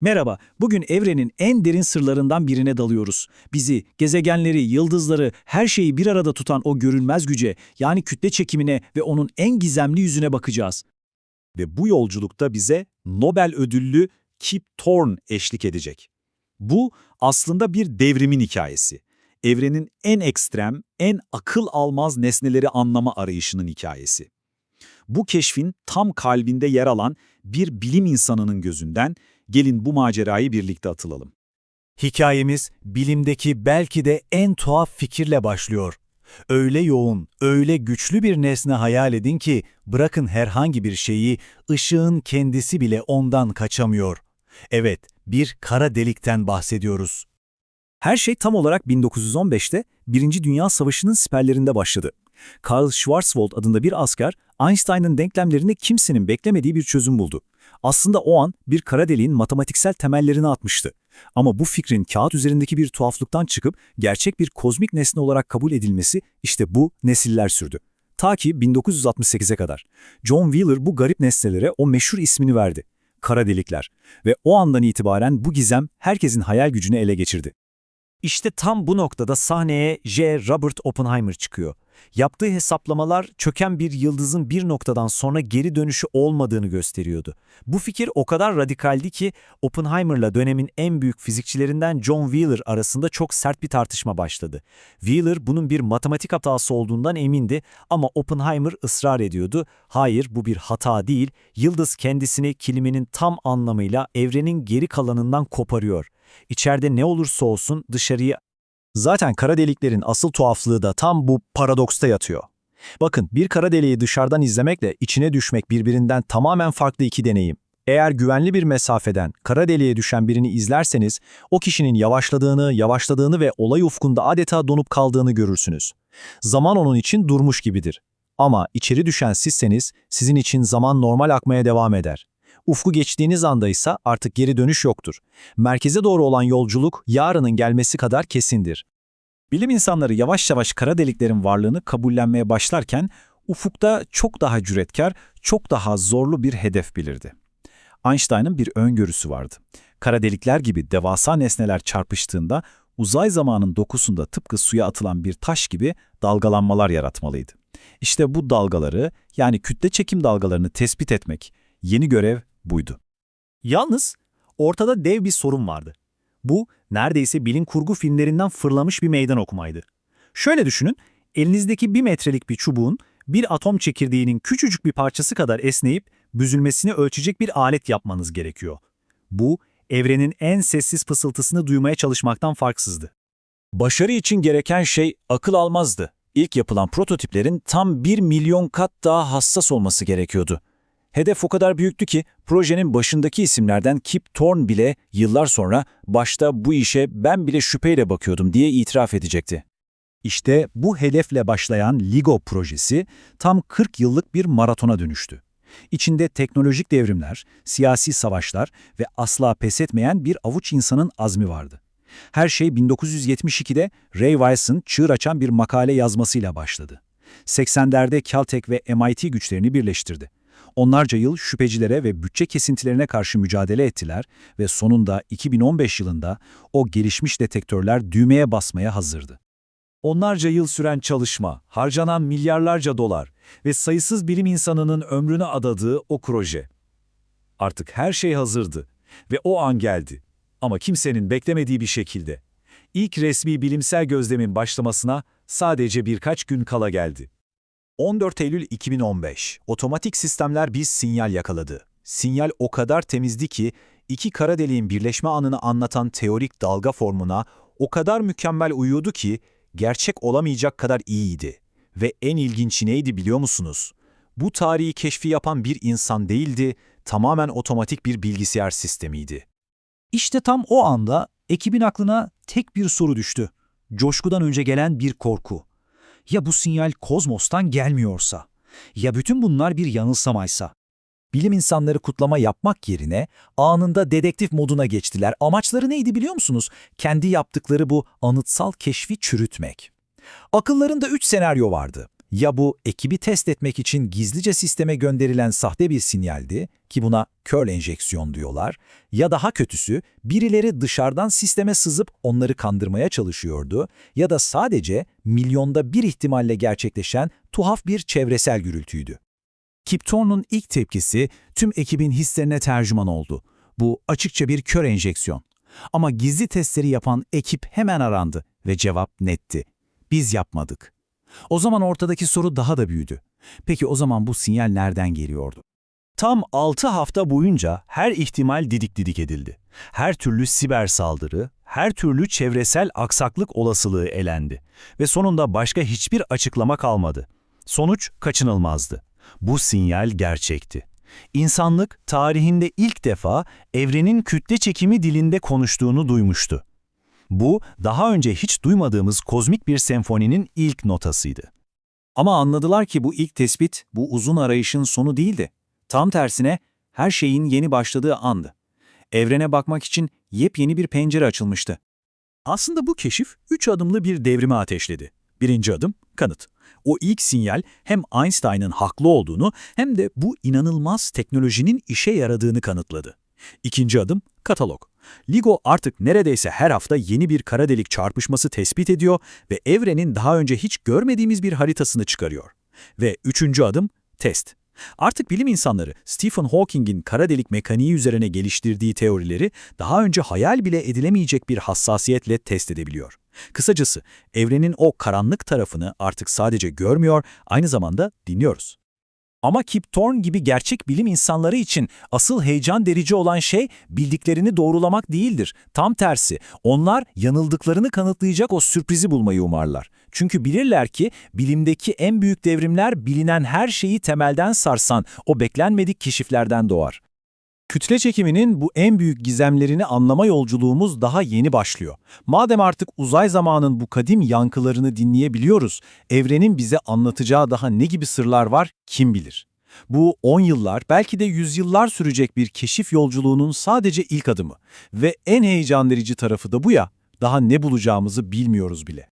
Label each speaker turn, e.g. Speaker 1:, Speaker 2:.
Speaker 1: Merhaba, bugün evrenin en derin sırlarından birine dalıyoruz. Bizi, gezegenleri, yıldızları, her şeyi bir arada tutan o görünmez güce, yani kütle çekimine ve onun en gizemli yüzüne bakacağız.
Speaker 2: Ve bu yolculukta bize Nobel ödüllü Kip Thorne eşlik edecek. Bu aslında bir devrimin hikayesi. Evrenin en ekstrem, en akıl almaz nesneleri anlama arayışının hikayesi. Bu keşfin tam kalbinde yer alan bir bilim insanının gözünden gelin bu macerayı birlikte atılalım.
Speaker 3: Hikayemiz bilimdeki belki de en tuhaf fikirle başlıyor. Öyle yoğun, öyle güçlü bir nesne hayal edin ki bırakın herhangi bir şeyi, ışığın kendisi bile ondan kaçamıyor. Evet, bir kara delikten bahsediyoruz.
Speaker 1: Her şey tam olarak 1915'te Birinci Dünya Savaşı'nın siperlerinde başladı. Karl Schwarzwald adında bir asker, Einstein'ın denklemlerine kimsenin beklemediği bir çözüm buldu. Aslında o an bir kara deliğin matematiksel temellerini atmıştı. Ama bu fikrin kağıt üzerindeki bir tuhaflıktan çıkıp gerçek bir kozmik nesne olarak kabul edilmesi işte bu nesiller sürdü. Ta ki 1968'e kadar. John Wheeler bu garip nesnelere o meşhur ismini verdi. Kara delikler. Ve o andan itibaren bu gizem herkesin hayal gücünü ele geçirdi.
Speaker 3: İşte tam bu noktada sahneye J. Robert Oppenheimer çıkıyor. Yaptığı hesaplamalar çöken bir yıldızın bir noktadan sonra geri dönüşü olmadığını gösteriyordu. Bu fikir o kadar radikaldi ki Oppenheimer'la dönemin en büyük fizikçilerinden John Wheeler arasında çok sert bir tartışma başladı. Wheeler bunun bir matematik hatası olduğundan emindi ama Oppenheimer ısrar ediyordu. Hayır bu bir hata değil, yıldız kendisini kelimenin tam anlamıyla evrenin geri kalanından koparıyor. İçeride ne olursa olsun dışarıya
Speaker 4: Zaten kara deliklerin asıl tuhaflığı da tam bu paradoksta yatıyor. Bakın bir kara deliği dışarıdan izlemekle içine düşmek birbirinden tamamen farklı iki deneyim. Eğer güvenli bir mesafeden kara deliğe düşen birini izlerseniz o kişinin yavaşladığını, yavaşladığını ve olay ufkunda adeta donup kaldığını görürsünüz. Zaman onun için durmuş gibidir. Ama içeri düşen sizseniz sizin için zaman normal akmaya devam eder. Ufku geçtiğiniz anda ise artık geri dönüş yoktur. Merkeze doğru olan yolculuk yarının gelmesi kadar kesindir.
Speaker 1: Bilim insanları yavaş yavaş kara deliklerin varlığını kabullenmeye başlarken ufukta çok daha cüretkar, çok daha zorlu bir hedef belirdi. Einstein'ın bir öngörüsü vardı. Kara delikler gibi devasa nesneler çarpıştığında uzay zamanın dokusunda tıpkı suya atılan bir taş gibi dalgalanmalar yaratmalıydı. İşte bu dalgaları yani kütle çekim dalgalarını tespit etmek, yeni görev buydu.
Speaker 3: Yalnız ortada dev bir sorun vardı. Bu neredeyse bilim kurgu filmlerinden fırlamış bir meydan okumaydı. Şöyle düşünün, elinizdeki bir metrelik bir çubuğun bir atom çekirdeğinin küçücük bir parçası kadar esneyip büzülmesini ölçecek bir alet yapmanız gerekiyor. Bu, evrenin en sessiz fısıltısını duymaya çalışmaktan farksızdı.
Speaker 1: Başarı için gereken şey akıl almazdı. İlk yapılan prototiplerin tam 1 milyon kat daha hassas olması gerekiyordu. Hedef o kadar büyüktü ki projenin başındaki isimlerden Kip Thorne bile yıllar sonra başta bu işe ben bile şüpheyle bakıyordum diye itiraf edecekti.
Speaker 4: İşte bu hedefle başlayan LIGO projesi tam 40 yıllık bir maratona dönüştü. İçinde teknolojik devrimler, siyasi savaşlar ve asla pes etmeyen bir avuç insanın azmi vardı. Her şey 1972'de Ray Weiss'ın çığır açan bir makale yazmasıyla başladı. 80'lerde Caltech ve MIT güçlerini birleştirdi. Onlarca yıl şüphecilere ve bütçe kesintilerine karşı mücadele ettiler ve sonunda 2015 yılında o gelişmiş detektörler düğmeye basmaya hazırdı.
Speaker 3: Onlarca yıl süren çalışma, harcanan milyarlarca dolar ve sayısız bilim insanının ömrünü adadığı o proje. Artık her şey hazırdı ve o an geldi. Ama kimsenin beklemediği bir şekilde. İlk resmi bilimsel gözlemin başlamasına sadece birkaç gün kala geldi.
Speaker 4: 14 Eylül 2015, otomatik sistemler bir sinyal yakaladı. Sinyal o kadar temizdi ki, iki kara deliğin birleşme anını anlatan teorik dalga formuna o kadar mükemmel uyuyordu ki, gerçek olamayacak kadar iyiydi. Ve en ilginci neydi biliyor musunuz? Bu tarihi keşfi yapan bir insan değildi, tamamen otomatik bir bilgisayar sistemiydi.
Speaker 5: İşte tam o anda ekibin aklına tek bir soru düştü. Coşkudan önce gelen bir korku. Ya bu sinyal kozmostan gelmiyorsa? Ya bütün bunlar bir yanılsamaysa? Bilim insanları kutlama yapmak yerine anında dedektif moduna geçtiler. Amaçları neydi biliyor musunuz? Kendi yaptıkları bu anıtsal keşfi çürütmek. Akıllarında üç senaryo vardı.
Speaker 4: Ya bu ekibi test etmek için gizlice sisteme gönderilen sahte bir sinyaldi ki buna curl enjeksiyon diyorlar ya daha kötüsü birileri dışarıdan sisteme sızıp onları kandırmaya çalışıyordu ya da sadece milyonda bir ihtimalle gerçekleşen tuhaf bir çevresel gürültüydü. Kip Thorne'un ilk tepkisi tüm ekibin hislerine tercüman oldu. Bu açıkça bir kör enjeksiyon. Ama gizli testleri yapan ekip hemen arandı ve cevap netti. Biz yapmadık. O zaman ortadaki soru daha da büyüdü. Peki o zaman bu sinyal nereden geliyordu?
Speaker 3: Tam 6 hafta boyunca her ihtimal didik didik edildi. Her türlü siber saldırı, her türlü çevresel aksaklık olasılığı elendi. Ve sonunda başka hiçbir açıklama kalmadı. Sonuç kaçınılmazdı. Bu sinyal gerçekti. İnsanlık tarihinde ilk defa evrenin kütle çekimi dilinde konuştuğunu duymuştu. Bu, daha önce hiç duymadığımız kozmik bir senfoninin ilk notasıydı.
Speaker 1: Ama anladılar ki bu ilk tespit bu uzun arayışın sonu değildi. Tam tersine her şeyin yeni başladığı andı. Evrene bakmak için yepyeni bir pencere açılmıştı.
Speaker 2: Aslında bu keşif üç adımlı bir devrime ateşledi. Birinci adım, kanıt. O ilk sinyal hem Einstein'ın haklı olduğunu hem de bu inanılmaz teknolojinin işe yaradığını kanıtladı. İkinci adım, katalog. LIGO artık neredeyse her hafta yeni bir kara delik çarpışması tespit ediyor ve evrenin daha önce hiç görmediğimiz bir haritasını çıkarıyor. Ve üçüncü adım, test. Artık bilim insanları Stephen Hawking'in kara delik mekaniği üzerine geliştirdiği teorileri daha önce hayal bile edilemeyecek bir hassasiyetle test edebiliyor. Kısacası evrenin o karanlık tarafını artık sadece görmüyor, aynı zamanda dinliyoruz.
Speaker 3: Ama Kip Thorne gibi gerçek bilim insanları için asıl heyecan derici olan şey bildiklerini doğrulamak değildir. Tam tersi, onlar yanıldıklarını kanıtlayacak o sürprizi bulmayı umarlar. Çünkü bilirler ki bilimdeki en büyük devrimler bilinen her şeyi temelden sarsan o beklenmedik keşiflerden doğar.
Speaker 4: Kütle çekiminin bu en büyük gizemlerini anlama yolculuğumuz daha yeni başlıyor. Madem artık uzay zamanın bu kadim yankılarını dinleyebiliyoruz, evrenin bize anlatacağı daha ne gibi sırlar var kim bilir. Bu 10 yıllar, belki de yüzyıllar sürecek bir keşif yolculuğunun sadece ilk adımı. Ve en heyecan verici tarafı da bu ya, daha ne bulacağımızı bilmiyoruz bile.